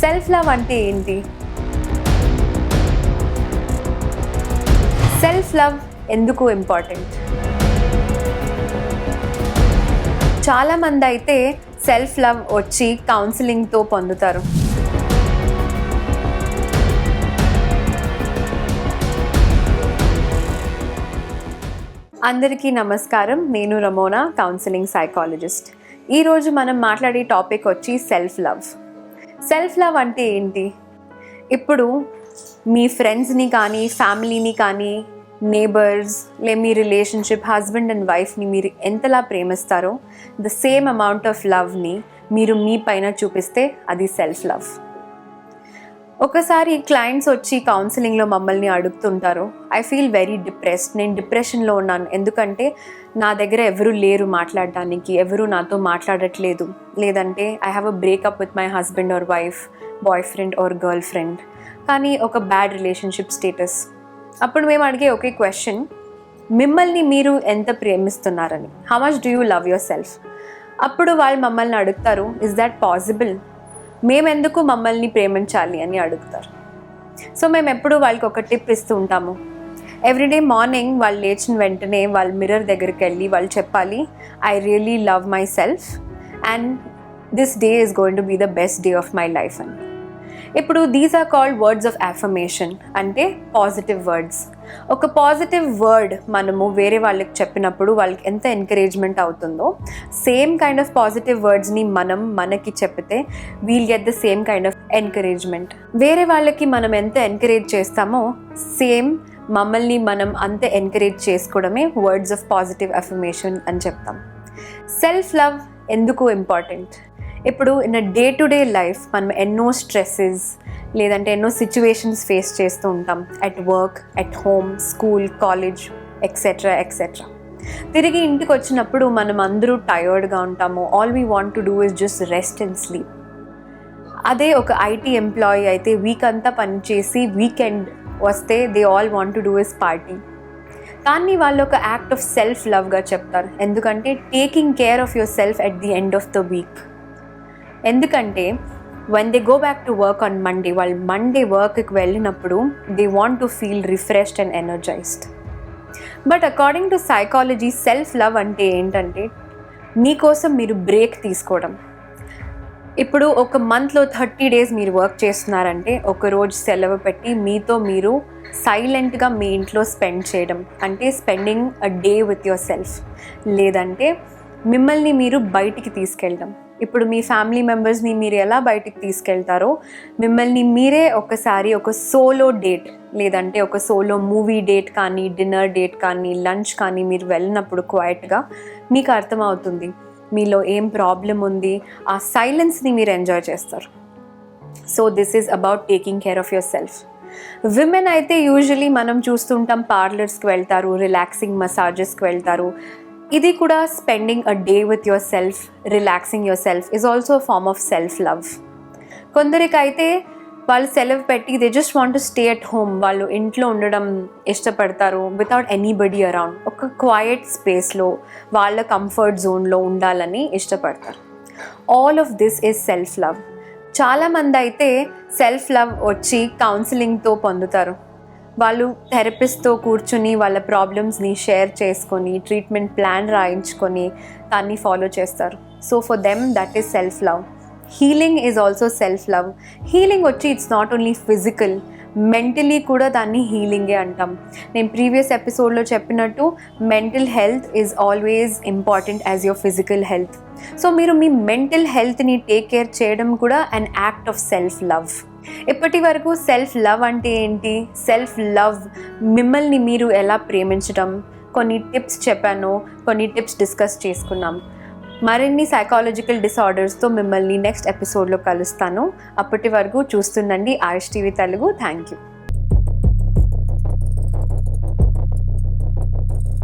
Self love అంటే ఏంటి? Self love ఎందుకు ఇంపార్టెంట్ చాలామంది అయితే సెల్ఫ్ లవ్ వచ్చి కౌన్సిలింగ్తో పొందుతారు. అందరికీ నమస్కారం. నేను రమోనా కౌన్సిలింగ్ సైకాలజిస్ట్ ఈరోజు మనం మాట్లాడే టాపిక్ వచ్చి సెల్ఫ్ లవ్ సెల్ఫ్ లవ్ అంటే ఏంటి? ఇప్పుడు మీ ఫ్రెండ్స్ని కానీ ఫ్యామిలీని కానీ నేబర్స్ లే మీ రిలేషన్షిప్ హస్బెండ్ అండ్ వైఫ్ని మీరు ఎంతలా ప్రేమిస్తారో ద సేమ్ అమౌంట్ ఆఫ్ లవ్ని మీరు మీ పైన చూపిస్తే అది సెల్ఫ్ లవ్ ఒకసారి క్లయింట్స్ వచ్చి కౌన్సిలింగ్లో మమ్మల్ని అడుగుతుంటారు. ఐ ఫీల్ వెరీ డిప్రెస్డ్ నేను డిప్రెషన్లో ఉన్నాను. ఎందుకంటే నా దగ్గర ఎవరు లేరు మాట్లాడడానికి ఎవరు నాతో మాట్లాడట్లేదు. లేదంటే I have a breakup with my husband or wife boyfriend or girlfriend కానీ ఒక బ్యాడ్ రిలేషన్షిప్ స్టేటస్ అప్పుడు మేము అడిగే ఒకే క్వశ్చన్ మిమ్మల్ని మీరు ఎంత ప్రేమిస్తున్నారని? How much do you love yourself అప్పుడు వాళ్ళు మమ్మల్ని అడుగుతారు ఇస్ దాట్ పాసిబుల్ మేమెందుకు మమ్మల్ని ప్రేమించాలి అని అడుగుతారు. సో మేము ఎప్పుడు వాళ్ళకి ఒక టిప్ ఇస్తూ ఉంటాము. ఎవ్రీడే మార్నింగ్ వాళ్ళు లేచిన వెంటనే వాళ్ళ మిర్రర్ దగ్గరికి వెళ్ళి వాళ్ళు చెప్పాలి I really love myself and this day is going to be the best day of my life అని. ఇప్పుడు these are called words of affirmation అంటే పాజిటివ్ వర్డ్స్ ఒక పాజిటివ్ వర్డ్ మనము వేరే వాళ్ళకి చెప్పినప్పుడు వాళ్ళకి ఎంత ఎంకరేజ్మెంట్ అవుతుందో సేమ్ కైండ్ ఆఫ్ పాజిటివ్ వర్డ్స్ని మనం మనకి చెప్తే we'll get the same kind of encouragement వేరే వాళ్ళకి మనం ఎంత ఎంకరేజ్ చేస్తామో సేమ్ మమ్మల్ని మనం అంత ఎంకరేజ్ చేసుకోవడమే వర్డ్స్ ఆఫ్ పాజిటివ్ అఫర్మేషన్ అని చెప్తాం. సెల్ఫ్ లవ్ ఎందుకు ఇంపార్టెంట్ ఇప్పుడు in day to day life మనం ఎన్నో స్ట్రెస్సెస్ లేదంటే ఎన్నో సిచ్యువేషన్స్ ఫేస్ చేస్తూ ఉంటాం. At work at home school college etcetera etcetera తిరిగి ఇంటికి వచ్చినప్పుడు మనం అందరూ టయర్డ్గా ఉంటాము. All we want to do is just rest and sleep అదే ఒక ఐటీ ఎంప్లాయీ అయితే వీక్ అంతా పనిచేసి వీకెండ్ వస్తే they all want to do is party కానీ వాళ్ళు ఒక యాక్ట్ ఆఫ్ సెల్ఫ్ లవ్గా చెప్తారు. ఎందుకంటే taking care of yourself at the end of the week ఎందుకంటే once they go back to work on Monday వాళ్ళు మండే వర్క్కి వెళ్ళినప్పుడు they want to feel refreshed and energized but according to psychology self love అంటే ఏంటంటే మీకోసం మీరు break తీసుకోవడం. ఇప్పుడు ఒక మంత్లో థర్టీ డేస్ మీరు వర్క్ చేస్తున్నారంటే ఒక రోజు సెలవు పెట్టి మీతో మీరు సైలెంట్గా మీ ఇంట్లో స్పెండ్ చేయడం. అంటే spending a day with yourself లేదంటే మిమ్మల్ని మీరు బయటికి తీసుకెళ్ళడం. ఇప్పుడు మీ ఫ్యామిలీ మెంబర్స్ని మీరు ఎలా బయటికి తీసుకెళ్తారో మిమ్మల్ని మీరే ఒకసారి ఒక సోలో డేట్ లేదంటే ఒక సోలో మూవీ డేట్ కానీ డిన్నర్ డేట్ కానీ లంచ్ కానీ మీరు వెళ్ళినప్పుడు క్వైట్గా మీకు అర్థమవుతుంది. మీలో ఏం ప్రాబ్లం ఉంది? ఆ సైలెన్స్ని మీరు ఎంజాయ్ చేస్తారు. So this is about taking care of yourself women అయితే యూజువలీ మనం చూస్తుంటాం పార్లర్స్కి వెళ్తారు రిలాక్సింగ్ మసాజెస్కి వెళ్తారు. ఇది కూడా spending a day with yourself relaxing yourself is also form of self love కొందరికైతే వాళ్ళు సెలవు పెట్టి they just want to stay at home వాళ్ళు ఇంట్లో ఉండడం ఇష్టపడతారు వితౌట్ ఎనీబడి అరౌండ్ ఒక క్వయట్ స్పేస్లో వాళ్ళ కంఫర్ట్ జోన్లో ఉండాలని ఇష్టపడతారు. All of this is self love చాలామంది అయితే సెల్ఫ్ లవ్ వచ్చి కౌన్సిలింగ్తో పొందుతారు. వాళ్ళు థెరపిస్ట్తో కూర్చుని వాళ్ళ ప్రాబ్లమ్స్ని షేర్ చేసుకొని ట్రీట్మెంట్ ప్లాన్ రాయించుకొని దాన్ని ఫాలో చేస్తారు. So for them that is self love healing is also self love healing వచ్చి it's not only physical mentally కూడా దాన్ని హీలింగే అంటాం. నేను ప్రీవియస్ ఎపిసోడ్లో చెప్పినట్టు mental health is always important as your physical health so మీరు మీ మెంటల్ హెల్త్ని టేక్ కేర్ చేయడం కూడా an act of self love ఇప్పటి వరకు సెల్ఫ్ లవ్ అంటే ఏంటి? సెల్ఫ్ లవ్ మిమ్మల్ని మీరు ఎలా ప్రేమించడం కొన్ని టిప్స్ చెప్పాను కొన్ని టిప్స్ డిస్కస్ చేసుకున్నాం. మరిన్ని సైకాలజికల్ డిసార్డర్స్తో మిమ్మల్ని నెక్స్ట్ ఎపిసోడ్లో కలుస్తాను. అప్పటి వరకు చూస్తుండండి Ayush TV Telugu. Thank you